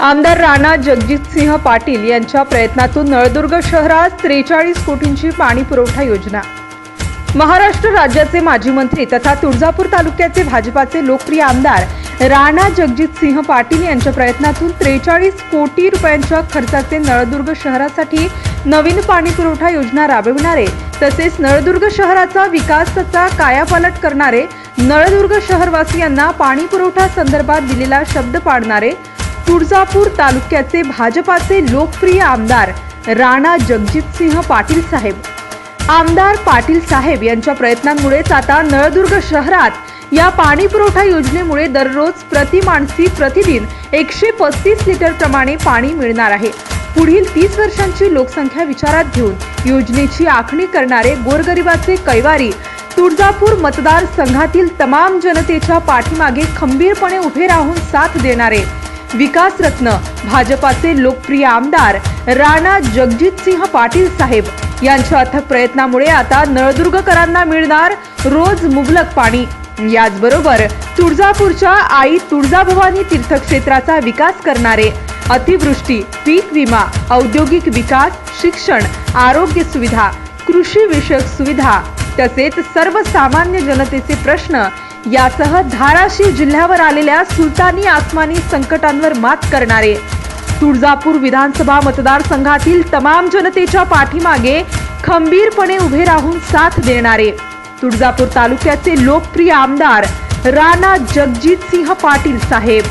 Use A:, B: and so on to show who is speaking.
A: आमदार राणा जगजितसिंह पाटील यांच्या प्रयत्नातून नळदुर्ग शहरात त्रेचाळीस कोटींची पाणी पुरवठा योजना. महाराष्ट्र राज्याचे माजी मंत्री तथा तुळजापूर तालुक्याचे भाजपाचे लोकप्रिय आमदार राणा जगजितसिंह पाटील यांच्या प्रयत्नातून त्रेचाळीस कोटी रुपयांच्या खर्चाचे नळदुर्ग शहरासाठी नवीन पाणी पुरवठा योजना राबविणारे तसेच नळदुर्ग शहराचा विकासाचा कायापालट करणारे नळदुर्ग शहरवासियांना पाणी पुरवठा संदर्भात दिलेला शब्द पाडणारे तुळजापूर तालुक्याचे भाजपाचे लोकप्रिय आमदार राणा जगजितसिंह पाटील साहेब. आमदार पाटील साहेब यांच्या प्रयत्नांमुळेच आता नळदुर्ग शहरात या पाणी पुरवठा योजनेमुळे दररोज प्रति माणसी प्रतिदिन एकशे पस्तीस लिटर प्रमाणे पाणी मिळणार आहे. पुढील तीस वर्षांची लोकसंख्या विचारात घेऊन योजनेची आखणी करणारे गोरगरिबाचे कैवारी तुळजापूर मतदारसंघातील तमाम जनतेच्या पाठीमागे खंबीरपणे उभे राहून साथ देणारे विकासरत्न भाजपाचे लोकप्रिय आमदार राणा जगजितसिंह पाटील साहेब. यांच्या अथक प्रयत्नामुळे आता नळदुर्गकरांना मिळणार रोज मुबलक पाणी. याचबरोबर तुळजापूरच्या आई तुळजाभवानी तीर्थक्षेत्राचा विकास करणारे अतिवृष्टी पीक विमा औद्योगिक विकास शिक्षण आरोग्य सुविधा कृषी विषयक सुविधा तसेच सर्वसामान्य जनतेचे प्रश्न यासह धाराशिव जिल्ह्यावर आलेल्या सुलतानी आसमानी संकटांवर मात करणारे. तुळजापूर विधानसभा मतदारसंघातील तमाम जनतेच्या पाठीमागे खंबीरपणे उभे राहून साथ देणारे. तुळजापूर तालुक्याचे लोकप्रिय आमदार राणा जगजितसिंह पाटील साहेब.